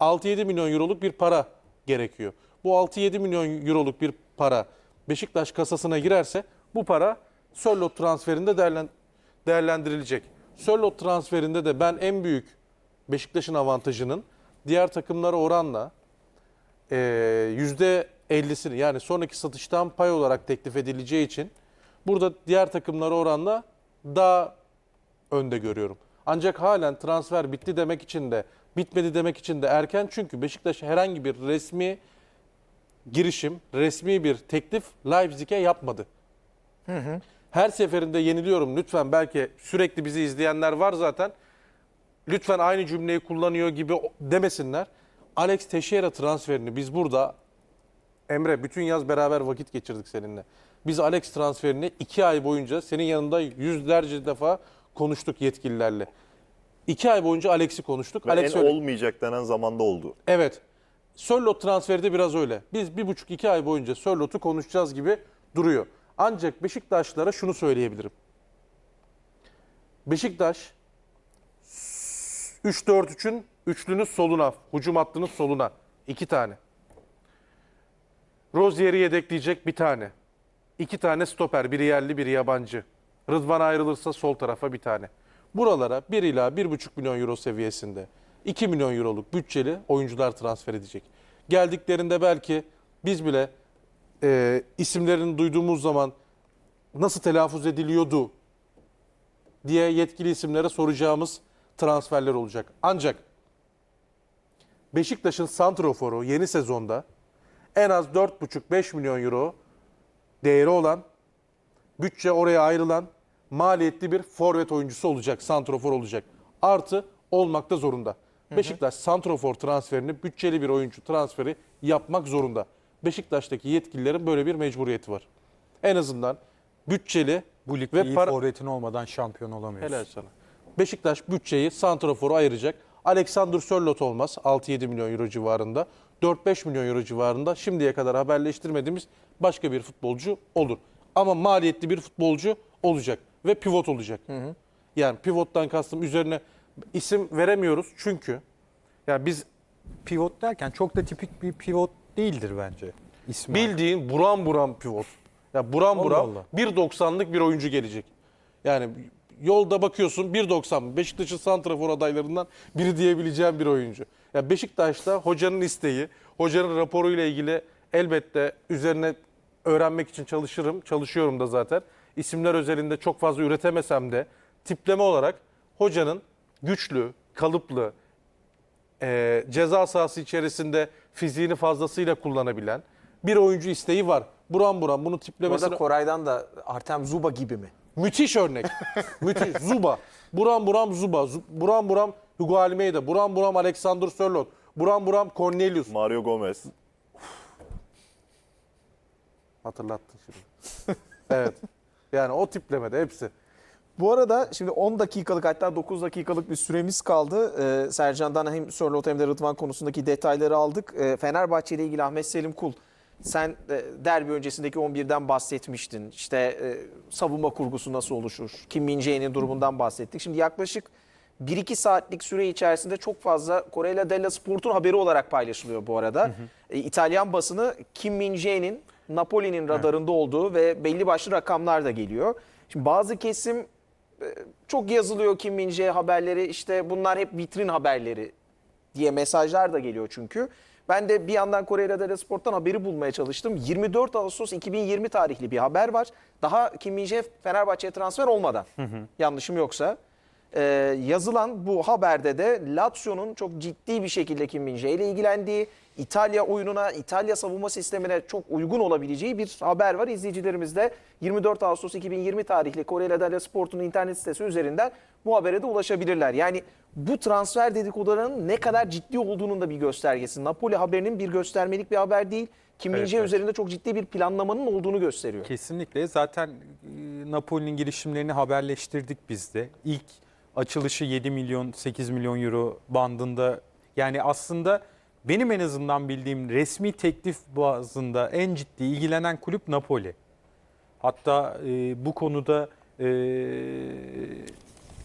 6-7 milyon euroluk bir para gerekiyor. Bu 6-7 milyon euroluk bir para Beşiktaş kasasına girerse bu para Sörlot transferinde değerlen- değerlendirilecek. Sörlot transferinde de ben en büyük Beşiktaş'ın avantajının diğer takımlara oranla e, %50'sini yani sonraki satıştan pay olarak teklif edileceği için burada diğer takımlara oranla daha önde görüyorum. Ancak halen transfer bitti demek için de bitmedi demek için de erken çünkü Beşiktaş herhangi bir resmi girişim, resmi bir teklif Leipzig'e yapmadı. Her seferinde yeniliyorum lütfen belki sürekli bizi izleyenler var zaten. Lütfen aynı cümleyi kullanıyor gibi demesinler. Alex Teixeira transferini biz burada Emre bütün yaz beraber vakit geçirdik seninle. Biz Alex transferini iki ay boyunca senin yanında yüzlerce defa konuştuk yetkililerle. İki ay boyunca Alex'i konuştuk. Ve Alex en öyle- olmayacak denen zamanda oldu. Evet. Sörlot transferi de biraz öyle. Biz bir buçuk iki ay boyunca Sörlot'u konuşacağız gibi duruyor. Ancak Beşiktaşlara şunu söyleyebilirim. Beşiktaş 3-4-3'ün üçlünün soluna, hücum hattının soluna iki tane. Rozier'i yedekleyecek bir tane. İki tane stoper, biri yerli, biri yabancı. Rıdvan ayrılırsa sol tarafa bir tane. Buralara 1 ila 1,5 milyon euro seviyesinde 2 milyon euroluk bütçeli oyuncular transfer edecek. Geldiklerinde belki biz bile e, isimlerini duyduğumuz zaman nasıl telaffuz ediliyordu diye yetkili isimlere soracağımız transferler olacak. Ancak Beşiktaş'ın santroforu yeni sezonda en az 4,5-5 milyon euro değeri olan, bütçe oraya ayrılan maliyetli bir forvet oyuncusu olacak, santrofor olacak. Artı olmakta zorunda. Beşiktaş santrofor transferini, bütçeli bir oyuncu transferi yapmak zorunda. Beşiktaş'taki yetkililerin böyle bir mecburiyeti var. En azından bütçeli Bu ligde ve iyi para... forvetin olmadan şampiyon olamıyoruz. Helal sana. Beşiktaş bütçeyi santrafora ayıracak. Alexander Sörlot olmaz 6-7 milyon euro civarında. 4-5 milyon euro civarında şimdiye kadar haberleştirmediğimiz başka bir futbolcu olur. Ama maliyetli bir futbolcu olacak ve pivot olacak. Yani pivottan kastım üzerine isim veremiyoruz çünkü yani biz Pivot derken çok da tipik bir pivot değildir bence. İsmail. bildiğin buram buram pivot. Ya buram Allah buram Allah. 1.90'lık bir oyuncu gelecek. Yani yolda bakıyorsun 1.90 Beşiktaş'ın santrafor adaylarından biri diyebileceğim bir oyuncu. Ya Beşiktaş'ta hocanın isteği, hocanın raporuyla ilgili elbette üzerine öğrenmek için çalışırım. Çalışıyorum da zaten. İsimler özelinde çok fazla üretemesem de tipleme olarak hocanın güçlü, kalıplı, e, ceza sahası içerisinde fiziğini fazlasıyla kullanabilen bir oyuncu isteği var. Buram buram bunu tiplemesine Koray'dan da Artem Zuba gibi mi? müthiş örnek. müthiş. Zuba. Buram buram Zuba. Zu- Buram buram Hugo Almeida. Buram buram Alexander Sörloth. Buram buram Cornelius. Mario Gomez. Hatırlattın şimdi. evet. Yani o tiplemede hepsi. Bu arada şimdi 10 dakikalık hatta 9 dakikalık bir süremiz kaldı. Ee, Sercan'dan hem Sörloth hem de Rıdvan konusundaki detayları aldık. Ee, Fenerbahçe ile ilgili Ahmet Selim Kul sen e, derbi öncesindeki 11'den bahsetmiştin. İşte e, savunma kurgusu nasıl oluşur? Kim Min-jae'nin durumundan bahsettik. Şimdi yaklaşık 1-2 saatlik süre içerisinde çok fazla Corriere della Sport'un haberi olarak paylaşılıyor bu arada. E, İtalyan basını Kim Min-jae'nin Napoli'nin radarında olduğu ve belli başlı rakamlar da geliyor. Şimdi bazı kesim çok yazılıyor Kim Min-jae haberleri işte bunlar hep vitrin haberleri diye mesajlar da geliyor çünkü. Ben de bir yandan Corriere dello Sport'tan haberi bulmaya çalıştım. 24 Ağustos 2020 tarihli bir haber var. Daha Kim Min-jae Fenerbahçe'ye transfer olmadan. Yanlışım yoksa. Ee, yazılan bu haberde de Lazio'nun çok ciddi bir şekilde Kim Min-jae ile ilgilendiği, İtalya oyununa, İtalya savunma sistemine çok uygun olabileceği bir haber var. İzleyicilerimiz de 24 Ağustos 2020 tarihli Corriere dello Sport'un internet sitesi üzerinden bu habere de ulaşabilirler. Yani bu transfer dedikodularının ne kadar ciddi olduğunun da bir göstergesi. Napoli haberinin bir göstermelik bir haber değil. Kim Evet, evet. üzerinde çok ciddi bir planlamanın olduğunu gösteriyor. Kesinlikle. Zaten e, Napoli'nin girişimlerini haberleştirdik biz de. İlk açılışı 7 milyon 8 milyon euro bandında. Yani aslında benim en azından bildiğim resmi teklif bazında en ciddi ilgilenen kulüp Napoli. Hatta e, bu konuda e,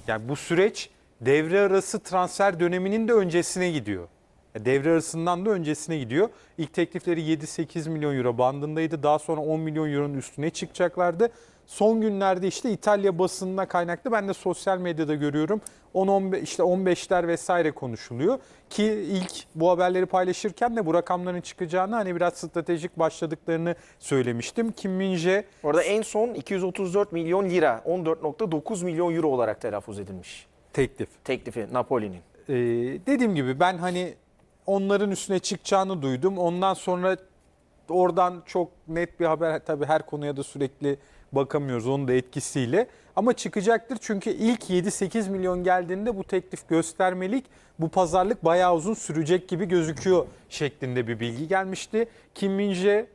yani bu süreç devre arası transfer döneminin de öncesine gidiyor. Devre arasından da öncesine gidiyor. İlk teklifleri 7-8 milyon euro bandındaydı. Daha sonra 10 milyon euronun üstüne çıkacaklardı. Son günlerde işte İtalya basınına kaynaklı ben de sosyal medyada görüyorum. 10-15 işte 15'ler vesaire konuşuluyor ki ilk bu haberleri paylaşırken de bu rakamların çıkacağını hani biraz stratejik başladıklarını söylemiştim. Kim Min-jae Orada en son 234 milyon lira 14.9 milyon euro olarak telaffuz edilmiş. teklif. Teklifi Napoli'nin. Ee, dediğim gibi ben hani onların üstüne çıkacağını duydum. Ondan sonra oradan çok net bir haber tabii her konuya da sürekli bakamıyoruz onun da etkisiyle. Ama çıkacaktır çünkü ilk 7-8 milyon geldiğinde bu teklif göstermelik bu pazarlık bayağı uzun sürecek gibi gözüküyor şeklinde bir bilgi gelmişti. Kim Min-jae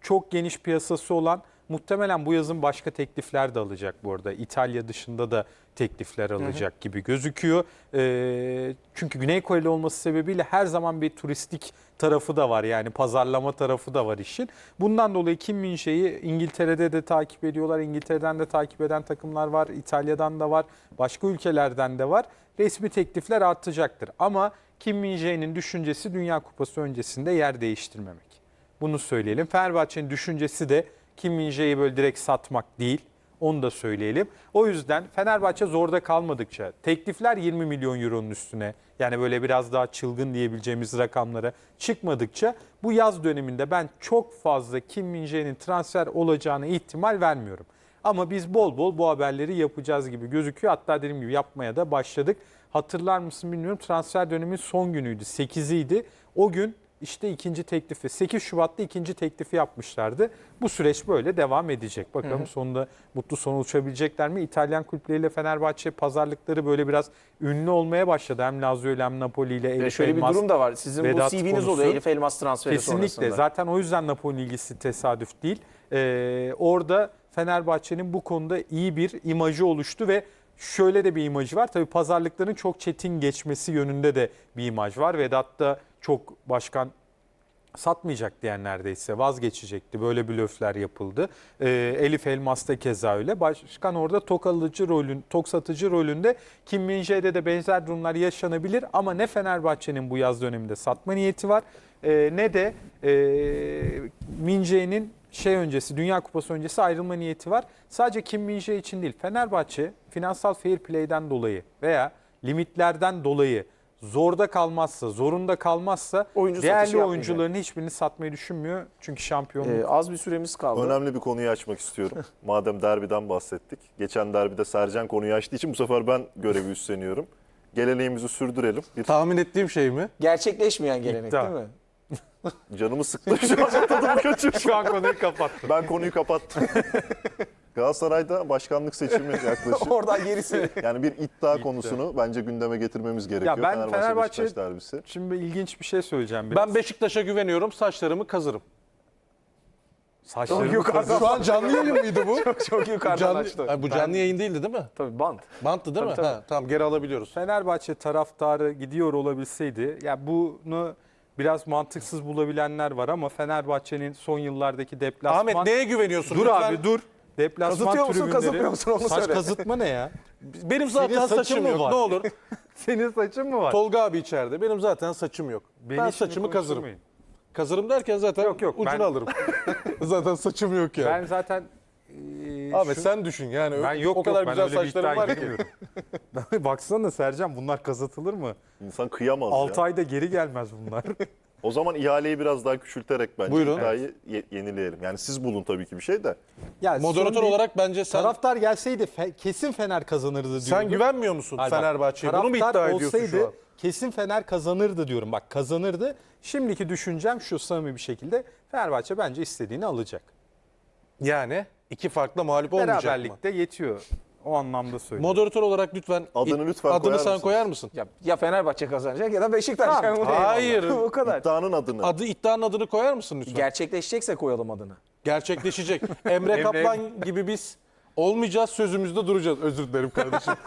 çok geniş piyasası olan muhtemelen bu yazın başka teklifler de alacak bu arada. İtalya dışında da teklifler alacak gibi gözüküyor. Ee, çünkü Güney Koreli olması sebebiyle her zaman bir turistik tarafı da var yani pazarlama tarafı da var işin. Bundan dolayı Kim Min-jae'yi İngiltere'de de takip ediyorlar. İngiltere'den de takip eden takımlar var. İtalya'dan da var. Başka ülkelerden de var. Resmi teklifler artacaktır. Ama Kim Min-jae'nin düşüncesi Dünya Kupası öncesinde yer değiştirmemek. Bunu söyleyelim. Fenerbahçe'nin düşüncesi de Kim Min-jae'yi böyle direkt satmak değil. Onu da söyleyelim. O yüzden Fenerbahçe zorda kalmadıkça teklifler 20 milyon euronun üstüne yani böyle biraz daha çılgın diyebileceğimiz rakamlara çıkmadıkça bu yaz döneminde ben çok fazla Kim Min-jae'nin transfer olacağına ihtimal vermiyorum. Ama biz bol bol bu haberleri yapacağız gibi gözüküyor. Hatta dediğim gibi yapmaya da başladık. Hatırlar mısın bilmiyorum transfer dönemin son günüydü 8'iydi. O gün işte ikinci teklifi 8 Şubat'ta ikinci teklifi yapmışlardı. Bu süreç böyle devam edecek. Bakalım sonunda mutlu sona uçabilecekler mi? İtalyan kulüpleriyle Fenerbahçe pazarlıkları böyle biraz ünlü olmaya başladı. Hem Lazio ile hem Napoli ile Ve Elif şöyle bir durum da var. Sizin Vedat bu CV'niz konusu. oluyor Elif Elmas transferi Kesinlikle. sonrasında. Zaten o yüzden Napoli ilgisi tesadüf değil. Ee, orada Fenerbahçe'nin bu konuda iyi bir imajı oluştu ve şöyle de bir imajı var. Tabii pazarlıkların çok çetin geçmesi yönünde de bir imaj var. Vedat da çok başkan satmayacak diyen neredeyse vazgeçecekti. Böyle blöfler yapıldı. Ee, Elif Elmas da keza öyle. Başkan orada tok alıcı rolün, tok satıcı rolünde. Kim Min-jae'de de benzer durumlar yaşanabilir ama ne Fenerbahçe'nin bu yaz döneminde satma niyeti var e, ne de e, Min-jae'nin şey öncesi, Dünya Kupası öncesi ayrılma niyeti var. Sadece Kim Min-jae için değil. Fenerbahçe finansal fair play'den dolayı veya limitlerden dolayı zorda kalmazsa, zorunda kalmazsa Oyuncu satışı değerli yapmayacak. oyuncuların hiçbirini satmayı düşünmüyor. Çünkü şampiyonluk Ee, az bir süremiz kaldı. Önemli bir konuyu açmak istiyorum. Madem derbiden bahsettik. Geçen derbide Sercan konuyu açtığı için bu sefer ben görevi üstleniyorum. Geleneğimizi sürdürelim. Bir Tahmin ettiğim şey mi? Gerçekleşmeyen gelenek İddia. değil mi? canımı sıktı şu an tadım kaçıyor. şu an konuyu kapattı. Ben konuyu kapattım. Galatasaray'da başkanlık seçimi yaklaşıyor. Oradan gerisi. Yani bir iddia konusunu bence gündeme getirmemiz gerekiyor. ben Fenerbahçe, Fenerbahçe- Beşiktaş derbisi. Şimdi ilginç bir şey söyleyeceğim. biraz. Ben Beşiktaş'a güveniyorum. Saçlarımı kazırım. Saçlarımı Çok yukarıdan- Şu an canlı yayın mıydı bu? Çok yukarıdan canlı, açtı. Ay, bu canlı yayın değildi değil mi? Tabii bant. Banttı değil Tabii, mi? tabii. Ha, tamam geri alabiliyoruz. Fenerbahçe taraftarı gidiyor olabilseydi ya bunu biraz mantıksız bulabilenler var ama Fenerbahçe'nin son yıllardaki deplasman Ahmet neye güveniyorsun? Dur Lütfen. abi dur. Deplasman Kazıtıyor musun, tribünleri. kazıtmıyor musun onu Saç söyle. kazıtma ne ya? Benim zaten saçın saçım mı yok. var? Ne olur. Senin saçın mı var? Tolga abi içeride. Benim zaten saçım yok. Beni ben şimdi saçımı kazırım. konuşturmayın. Kazırım derken zaten Yok, yok, ucunu ben- alırım. zaten saçım yok yani. Ben zaten Ahmet şu- sen düşün yani. ben yok o kadar yok güzel saçlarım var ki. Baksana Sercan bunlar kazıtılır mı? İnsan kıyamaz 6 ya. ayda geri gelmez bunlar. O zaman ihaleyi biraz daha küçülterek bence Buyurun. iddiayı ye- yenileyelim. Yani siz bulun tabii ki bir şey de. ya Moderatör olarak bence sen taraftar gelseydi fe- kesin Fener kazanırdı diyordu. sen güvenmiyor musun Fenerbahçe'ye? Bunu mu iddia ediyorsun olsaydı şu an? kesin Fener kazanırdı diyorum. Bak kazanırdı. Şimdiki düşüncem şu samimi bir şekilde Fenerbahçe bence istediğini alacak. Yani iki farklı mağlup olmayacak mı? Beraberlikte yetiyor. O anlamda söylüyorum. Moderatör olarak lütfen Adını lütfen adını koyar sen mısınız? koyar mısın? Ya, ya Fenerbahçe kazanacak ya da Beşiktaş. Tamam, Yani hayır. o kadar. İddianın adını. Adı iddianın adını koyar mısın lütfen? Gerçekleşecekse koyalım adını. Gerçekleşecek. Emre Kaplan gibi biz olmayacağız sözümüzde duracağız. Özür dilerim kardeşim.